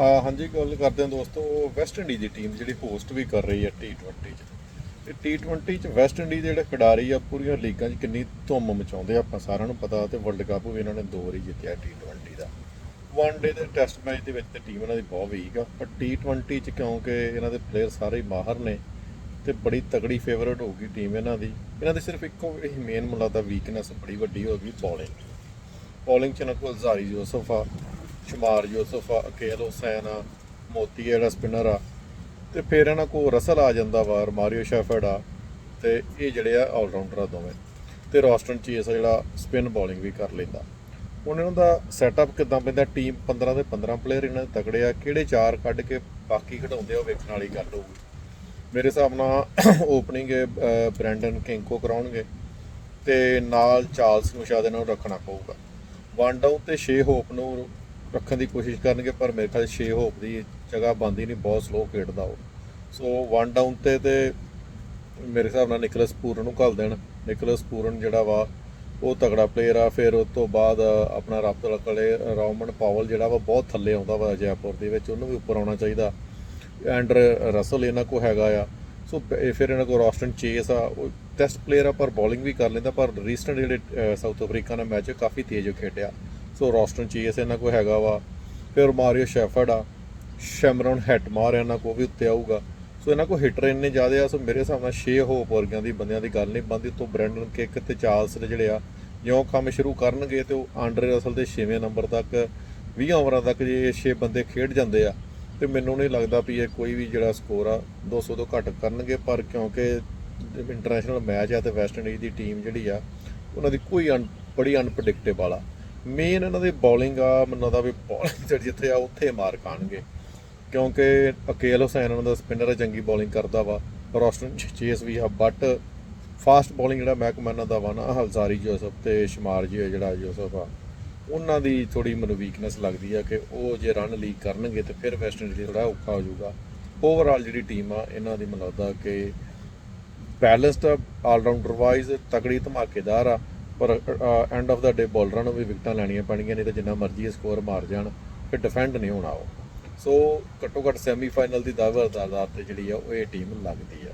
ਆ ਹਾਂਜੀ, ਗੱਲ ਕਰਦੇ ਹਾਂ ਦੋਸਤੋ ਵੈਸਟ ਇੰਡੀਜ਼ ਦੀ ਟੀਮ ਜਿਹੜੀ ਹੋਸਟ ਵੀ ਕਰ ਰਹੀ ਹੈ T20 ਚ। ਤੇ T20 ਚ ਵੈਸਟ ਇੰਡੀਜ਼ ਦੇ ਜਿਹੜੇ ਖਿਡਾਰੀ ਆ, ਪੂਰੀਆਂ ਲੀਗਾਂ 'ਚ ਕਿੰਨੀ ਧੁੰਮ ਮਚਾਉਂਦੇ ਆ, ਆਪਾਂ ਸਾਰਿਆਂ ਨੂੰ ਪਤਾ, ਤੇ ਵਰਲਡ ਕੱਪ ਵੀ ਇਹਨਾਂ ਨੇ ਦੋ ਵਾਰੀ ਜਿੱਤਿਆ T20 ਦਾ। ਵਨ ਡੇ ਦੇ ਟੈਸਟ ਮੈਚ ਦੇ ਵਿੱਚ ਤੇ ਟੀਮ ਇਹਨਾਂ ਦੀ ਬਹੁਤ ਵੀਕ ਆ, ਪਰ T20 ਚ ਕਿਉਂਕਿ ਇਹਨਾਂ ਦੇ ਪਲੇਅਰ ਸਾਰੇ ਹੀ ਮਾਹਰ ਨੇ, ਤੇ ਬੜੀ ਤਗੜੀ ਫੇਵਰਟ ਹੋਊਗੀ ਟੀਮ ਇਹਨਾਂ ਦੀ। ਇਹਨਾਂ ਦੀ ਸਿਰਫ ਇੱਕੋ ਹੀ ਮੇਨ ਮੁਲਾਦਾ ਵੀਕਨੈਸ ਬੜੀ ਵੱਡੀ ਹੋਗੀ ਬੋਲਿੰਗ ਬੋਲਿੰਗ ਚ ਇਹਨਾਂ ਕੋਲ ਜ਼ਾਰੀ ਯੂਸਫ ਆ ਸ਼ਮਾਰ ਯੂਸਫ ਆ ਅਕੇਲ ਹੁਸੈਨ ਆ ਮੋਤੀ ਜਿਹੜਾ ਸਪਿਨਰ ਆ ਤੇ ਫਿਰ ਇਹਨਾਂ ਕੋਲ ਰਸਲ ਆ ਜਾਂਦਾ ਵਾ ਮਾਰੀਓ ਸ਼ੈਫਰਡ ਆ ਤੇ ਇਹ ਜਿਹੜੇ ਆ ਆਲਰਾਊਂਡਰ ਆ ਦੋਵੇਂ ਤੇ ਰੋਸਟਨ ਚੀਸ ਆ ਜਿਹੜਾ ਸਪਿਨ ਬੋਲਿੰਗ ਵੀ ਕਰ ਲੈਂਦਾ ਹੁਣ ਇਹਨਾਂ ਦਾ ਸੈਟਅਪ ਕਿਦਾਂ ਪੈਂਦਾ ਟੀਮ 15 ਦੇ 15 ਪਲੇਅਰ ਇਹਨਾਂ ਦੇ ਤਕੜੇ ਆ ਕਿਹੜੇ ਚਾਰ ਕੱਢ ਕੇ ਬਾਕੀ ਖਿਡਾਉਂਦੇ ਆ ਉਹ ਵੇਖਣ ਵਾਲੀ ਗੱਲ ਹੋਊਗੀ ਮੇਰੇ ਹਿਸਾਬ ਨਾਲ ਓਪਨਿੰਗ ਬ੍ਰੈਂਡਨ ਕਿੰਕੋ ਕਰਾਉਣਗੇ ਤੇ ਨਾਲ ਚਾਰਲਸ ਨੂੰ ਸ਼ਾਇਦ ਇਹਨਾਂ ਨੂੰ ਰੱਖਣਾ ਪਊਗਾ ਵਨ ਡਾਊਨ ਤੇ 6 ਹੋਪ ਨੂੰ ਰੱਖਣ ਦੀ ਕੋਸ਼ਿਸ਼ ਕਰਨਗੇ, ਪਰ ਮੇਰੇ ਖਿਆਲ 6 ਹੋਪ ਦੀ ਜਗ੍ਹਾ ਬੰਦੀ ਨਹੀਂ, ਬਹੁਤ ਸਲੋ ਖੇਡਦਾ ਉਹ। ਸੋ ਵਨ ਡਾਊਨ ਤੇ ਤੇ ਮੇਰੇ ਹਿਸਾਬ ਨਾਲ ਨਿਕਲਸ ਪੂਰਨ ਨੂੰ ਘੱਲ ਦੇਣ। ਨਿਕਲਸ ਪੂਰਨ ਜਿਹੜਾ ਵਾ, ਉਹ ਤਗੜਾ ਪਲੇਅਰ ਆ। ਫਿਰ ਉਸ ਤੋਂ ਬਾਅਦ ਆਪਣਾ ਰੱਬ ਕੋਲੇ, ਰੌਮਨ ਪਾਵਲ ਜਿਹੜਾ ਵਾ, ਬਹੁਤ ਥੱਲੇ ਆਉਂਦਾ ਵਾ ਜੈਪੁਰ ਦੇ ਵਿੱਚ। ਉਹਨੂੰ ਵੀ ਉੱਪਰ ਆਉਣਾ ਚਾਹੀਦਾ। ਐਂਡਰ ਰਸਲ ਇਹਨਾਂ ਕੋ ਹੈਗਾ ਆ। ਸੋ ਇਹ ਫਿਰ ਇਹਨਾਂ ਕੋ ਰੋਸਟਨ ਚੇਸ ਆ। ਉਹ ਟੈਸਟ ਪਲੇਅਰ ਆ, ਪਰ ਬੋਲਿੰਗ ਵੀ ਕਰ ਲੈਂਦਾ। ਪਰ ਰੀਸੈਂਟ ਜਿਹੜੇ ਸਾਊਥ ਅਫਰੀਕਾ ਨਾਲ ਮੈਚ ਕਾਫੀ ਤੇਜ਼ ਖੇਡਿਆ। ਸੋ ਰੋਸਟਨ ਚੀਸ ਇਹਨਾਂ ਕੋ ਹੈਗਾ ਵਾ। ਫਿਰ ਮਾਰੀਓ ਸ਼ੈਫਰਡ ਆ। ਸ਼ੈਮਰਨ ਹੈਟਮਾਰ ਇਹਨਾਂ ਕੋ ਵੀ ਉੱਤੇ ਆਊਗਾ। ਸੋ ਇਹਨਾਂ ਕੋ ਹਿੱਟਰ ਇੰਨੇ ਜ਼ਿਆਦੇ ਆ, ਸੋ ਮੇਰੇ ਹਿਸਾਬ ਨਾਲ 6 ਹੋਪ ਵਰਗਿਆਂ ਦੀ ਬੰਦਿਆਂ ਦੀ ਗੱਲ ਨਹੀਂ ਬੰਦੀ ਤੋਂ ਬ੍ਰੈਂਡਨ ਕਿਕ ਤੇ ਚਾਰਲਸ ਜਿਹੜੇ ਆ, ਜਿਉਂ ਕੰਮ ਸ਼ੁਰੂ ਕਰਨਗੇ ਤੇ ਉਹ ਆਂਡਰੇ ਰਸਲ ਦੇ 6ਵੇਂ ਨੰਬਰ ਤੱਕ 20 ਓਵਰਾਂ ਤੱਕ ਜੇ ਇਹ 6 ਬੰਦੇ ਖੇਡ ਜਾਂਦੇ ਆ, ਤੇ ਮੈਨੂੰ ਨਹੀਂ ਲੱਗਦਾ ਵੀ ਇਹ ਕੋਈ ਵੀ ਜਿਹੜਾ ਸਕੋਰ ਆ 200 ਤੋਂ ਘੱਟ ਕਰਨਗੇ। ਪਰ ਕਿਉਂਕਿ ਇੰਟਰਨੈਸ਼ਨਲ ਮੈਚ ਆ ਤੇ ਵੈਸਟ ਇੰਡੀਜ਼ ਦੀ ਟੀਮ ਜਿਹੜੀ ਆ, ਉਹਨਾਂ ਦੀ ਕੋਈ ਅਣ- ਬੜੀ ਅਨਪ੍ਰੈਡਿਕਟੇਬਲ ਆ। ਮੇਨ ਇਹਨਾਂ ਦੀ ਬੋਲਿੰਗ ਆ, ਮੈਨੂੰ ਲੱਗਦਾ ਵੀ ਬੋਲਿੰਗ ਜਿੱਥੇ ਆ, ਉੱਥੇ ਮਾਰ ਖਾਣਗੇ। ਕਿਉਂਕਿ ਅਕੇਲ ਹੁਸੈਨ ਉਹਨਾਂ ਦਾ ਸਪਿਨਰ ਚੰਗੀ ਬੋਲਿੰਗ ਕਰਦਾ ਵਾ। ਰੋਸਟਨ ਚੇਸ ਵੀ ਆ ਬਟ ਫਾਸਟ ਬੋਲਿੰਗ ਜਿਹੜਾ ਮਹਿਕਮਾ ਦਾ ਵਾ ਨਾ ਹਲਜ਼ਾਰੀ ਜੋਸਫ ਤੇ ਸ਼ਮਾਰ ਜੀ ਜਿਹੜਾ ਜੋਸਫ ਆ, ਉਹਨਾਂ ਦੀ ਥੋੜੀ ਮੈਨੂੰ ਵੀਕਨੈਸ ਲੱਗਦੀ ਆ ਕਿ ਉਹ ਜੇ ਰਨ ਲੀਕ ਕਰਨਗੇ ਤੇ ਫਿਰ ਵੈਸਟ ਇੰਡੀਜ਼ ਥੋੜਾ ਔਖਾ ਹੋ ਜਾਊਗਾ। ਓਵਰਆਲ ਜਿਹੜੀ ਟੀਮ ਆ, ਇਹਨਾਂ ਦੀ ਮੈਨੂੰ ਲੱਗਦਾ ਕਿ ਬੈਲੈਂਸਡ ਆਲਰਾਊਂਡਰ ਵਾਈਜ਼ ਤਕੜੀ ਧਮਾਕੇਦਾਰ ਆ। ਪਰ ਐਂਡ ਆਫ ਦਾ ਡੇ ਬੋਲਰਾਂ ਨੂੰ ਵੀ ਵਿਕਟਾਂ ਲੈਣੀਆਂ ਪੈਣਗੀਆਂ, ਨਹੀਂ ਤਾਂ ਜਿੰਨਾ ਮਰਜ਼ੀ ਸਕੋਰ ਮਾਰ ਜਾਣ, ਫਿਰ ਡਿਫੈਂਡ ਨਹੀਂ ਹੋਣਾ ਉਹ। ਸੋ ਘੱਟੋ ਘੱਟ ਸੈਮੀਫਾਈਨਲ ਦੀ ਦਾਅਵੇਦਾਰ ਤੇ ਜਿਹੜੀ ਆ, ਉਹ ਇਹ ਟੀਮ ਲੱਗਦੀ ਆ।